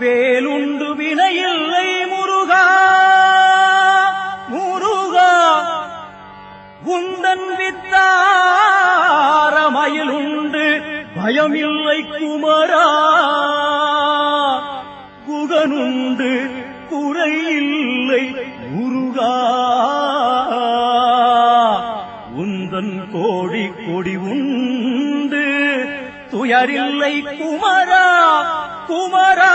வேலுண்டு வினையில்லை முருகா முருகா உந்தன் வித்தாரமயிலுண்டு பயமில்லை குமரா குகனுண்டு குறையில்லை முருகா. உந்தன் கோடி கொடி உண்டு துயரில்லை குமரா குமரா.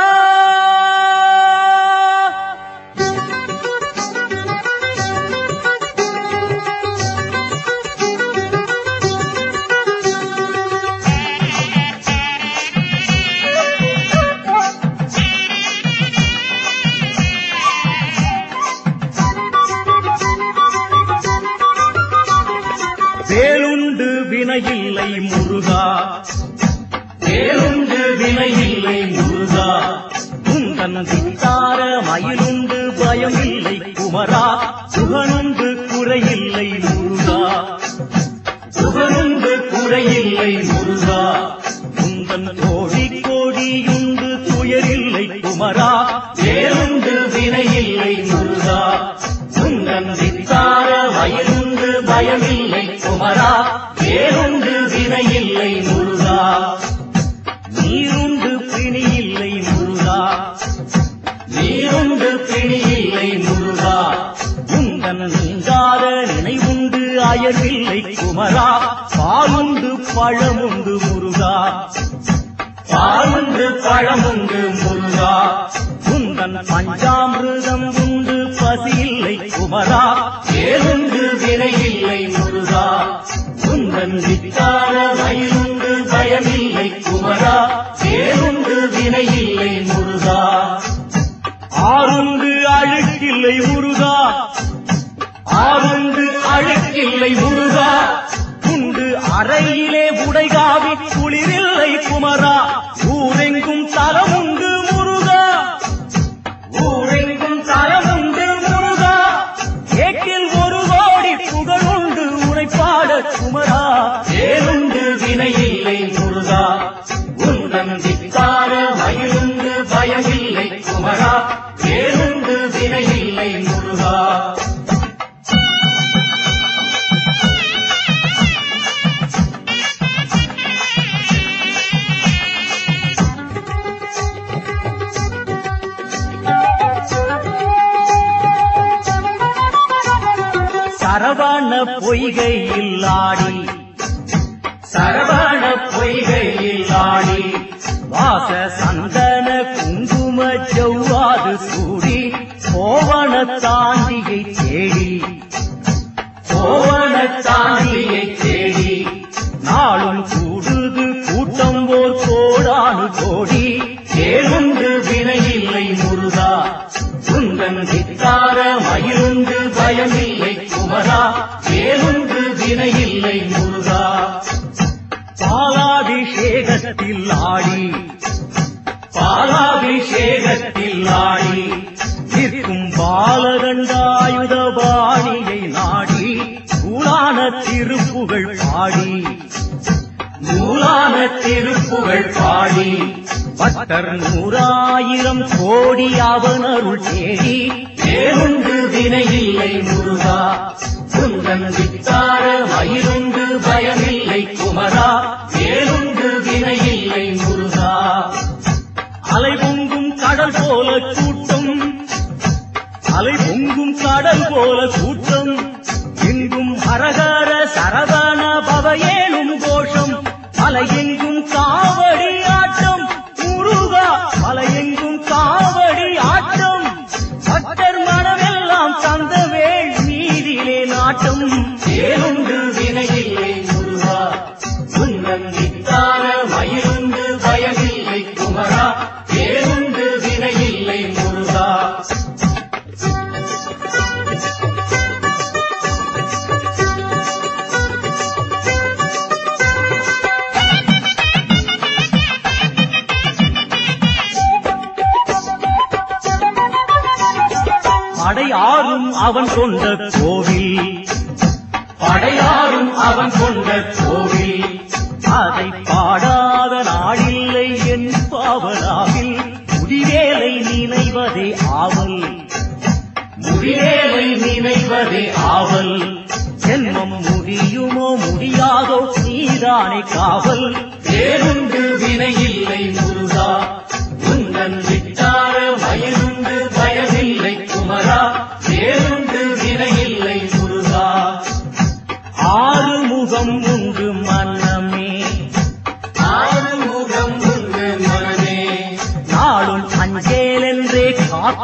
உந்தன் வித்தார மயிலுண்டு பயமில்லை குமரா. சுகனுண்டு குறையில்லை முருகா. சுகனுண்டு குறையில்லை முருகா. உந்தன் கோடி கோடியுண்டு துயரில்லை குமரா. வேறுண்டு வினையில்லை முருகா. உந்தன் வித்தார வயலுண்டு பயமில்லை குமரா. வேறுண்டு வினையில்லை முருகா. உண்டு பிணியில்லை முருகா. உந்தன் நீங்காத நினைவுண்டு அயர்வில்லை குமரா. பாலுண்டு பழமுண்டு முருகா. பாலுண்டு பழமுண்டு முருகா. உந்தன் பஞ்சாமிருதம் உண்டு பசியில்லை குமரா. ஏழுண்டு வினையில்லை முருகா. உந்தன் வித்தார வயலுண்டு பயமில்லை குமரா. ஏழுண்டு வினையில்லை முருகா ஆறுண்டு அழுக்கில்லை முருகா. ஆறுண்டு அழுக்கில்லை முருகா. உண்டு அறையிலே உடைகாவி குளிரில்லை குமரா. ஊரெங்கும் தரமுண்டு முருகா. ஊரெங்கும் தலமுண்டு முருகா. ஏட்டில் ஒரு கோடி புகழுண்டு உரைப்பாட குமரா. ஏழுண்டு வினையில்லை முருகா. உன் தித்தார சரவான பொய்கையில் ஆடி சரவான பொய்கையில் ஆடி வாச சந்தன குங்கும செவ்வாது சூடி கோவண தாண்டியை தேடி. கோவண தாண்டியை தேடி. நாளும் கூடுது கூட்டம் போர் கோடானு கோடி. பாலகண்டாயுத பாணியை நாடி நூலான திருப்புகள் பாடி. நூலான திருப்புகள் பாடி. பத்தர் நூறாயிரம் கோடி அவனருள் தேடி. ஏழுண்டு வினையில்லை முருகா. குந்தன் வித்தார மயிலுண்டு பய பொங்கும் கடல் போல கூட்டம் இங்கும் ஹரஹர சரவண அவன் கொண்ட கோவில். படையாரும் அவன் கொண்ட கோவில். அதை பாடாத நாளில்லை என் பாவலாவில். முடிவேலை நினைவதே ஆவல். முடிவேலை நினைவதே ஆவல். ஜென்மம் முடியுமோ முடியாதோ நீதானே காவல். வேறுண்டு வினையில்லை முருகா. உந்தன் விட்டார வயலுண்டு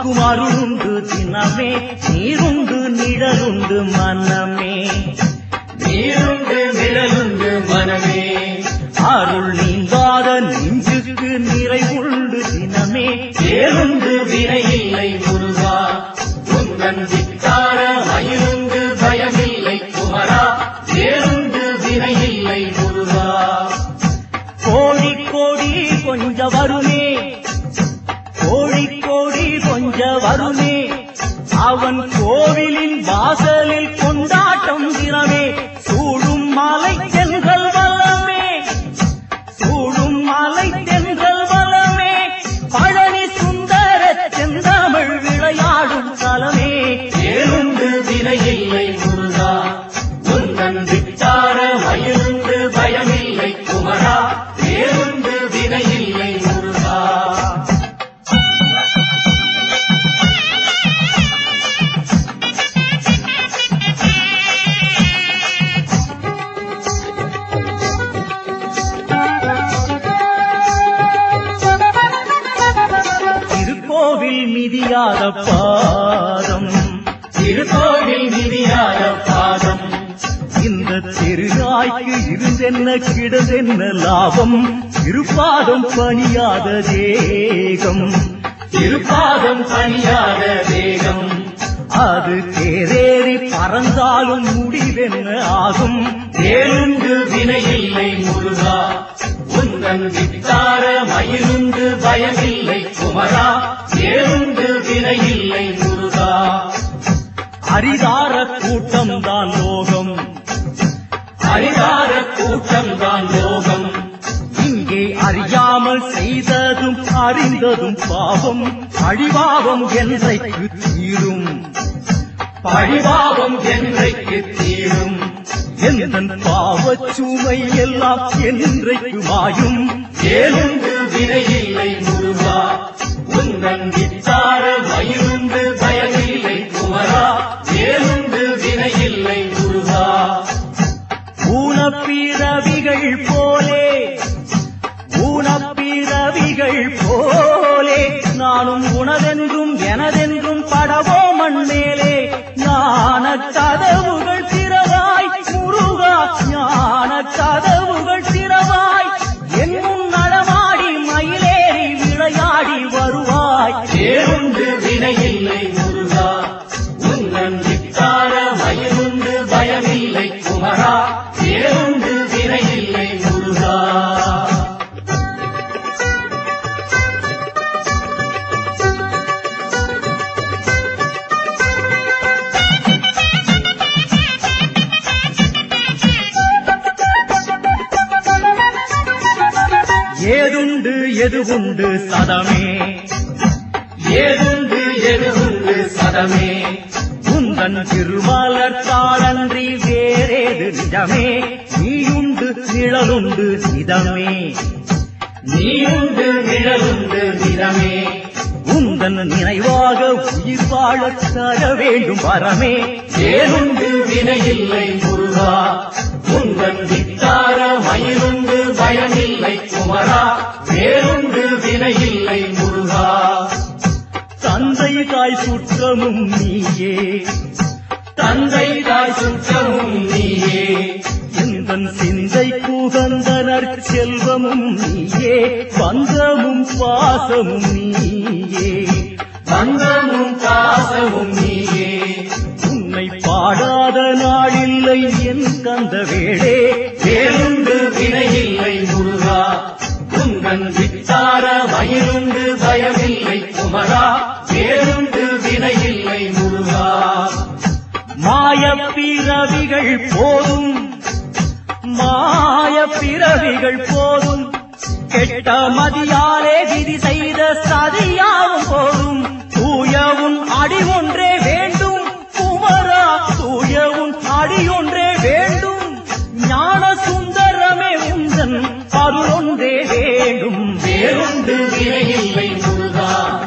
کمار அவன் கோவிலின் வாசலில் கொண்டாட்டம் திறமே சூடும் மாலை செல்கள் மிதியாத பாதம். திருக்கோவில் விதியாத பாதம். இந்த திருநாய்க்கு இருந்தென்ன கிடதென்ன லாபம். திருப்பாதம் பணியாத தேகம். திருப்பாதம் பணியாத தேகம். அது தேரேறி பறந்தாலும் முடிவென்ன ஆகும்? வேறுண்டு வினையில்லை முருகா. உந்தன் விட்டார மயிருண்டு பயமில்லை குமரா. அரிதார கூட்டம் தான் லோகம். அரிதார கூட்டம் தான் லோகம். இங்கே அறியாமல் செய்ததும் அறிந்ததும் பாவம். அழிபாவம் என்றைக்கு தீரும்? பழிபாவம் என்றைக்கு தீரும்? எந்தன் பாவச்சுமை எல்லாம் என்றைக்கு மாயும்? வேறுண்டு வினையில்லை முருகா. உந்தன் வித்தார மயிருண்டு பயமில்லை ஊனப்பிறவிகள் எதுவுண்டு சதமே? ஏதுண்டு எதுவுண்டு சதமே? உந்தன் திருமாலர் தாளன்றி வேறேது நிஜமே? நீயுண்டு நிழலுண்டு நிதமே. நீயுண்டு நிழலுண்டு நிறமே உந்தன் நினைவாக உயிர் வாழத் தர வேண்டும் வரமே. ஏதுண்டு வினையில்லை முருகா. உந்தன் வித்தார மயிருண்டு பயமில்லை குமரா. வேறுண்டு வினையில்லை முருகா. தந்தை தாய் சுற்றமும் நீயே. தந்தை தாய் சுற்றமும் நீயே. எந்தன் சிந்தை புகந்தனர் செல்வமும் நீயே பந்தமும் பாசமும் நீயே. பந்தமும் பாசமும் நீயே. உன்னை பாடாத நாளில்லை என் கந்த வேளே வேறுண்டு வினையில்லை முருகா. உந்தன் வித்தார மயிருண்டு பயமில்லை குமரா. வேறுண்டு வினையில்லை முருகா. மாயப் பிறவிகள் போதும் மாய பிறவிகள் போதும். கெட்ட மதியாலே விதி செய்த சதியாவும் போதும். தூயவும் அடி ஒன்றே வேண்டும். குமரா தூயவும் அடி ஒன்றே வேண்டும். ஞான சுந்தரமே உந்தன் அருளொன்றே வேண்டும். வேறொன்று வினையில்லை முருகா.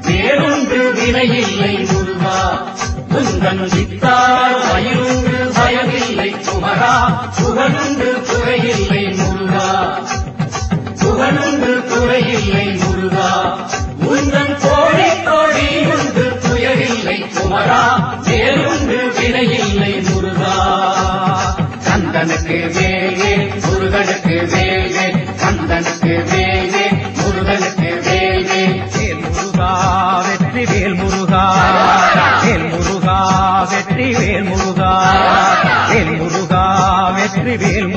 வேறொன்று வினையில்லை முருகா. உந்தன் வித்தார் பயிரும் முருகா. புகழுண்டு குறையில்லை முருகா. புகழுண்டு குறையில்லை முருகா. உந்தன் கோழி தோழி உண்டு புயலில்லை குமரா. வேறுண்டு வினையில்லை முருகா. கந்தனுக்கு வேலே முருகனுக்கு வேலே கந்தனுக்கு வேலே bien.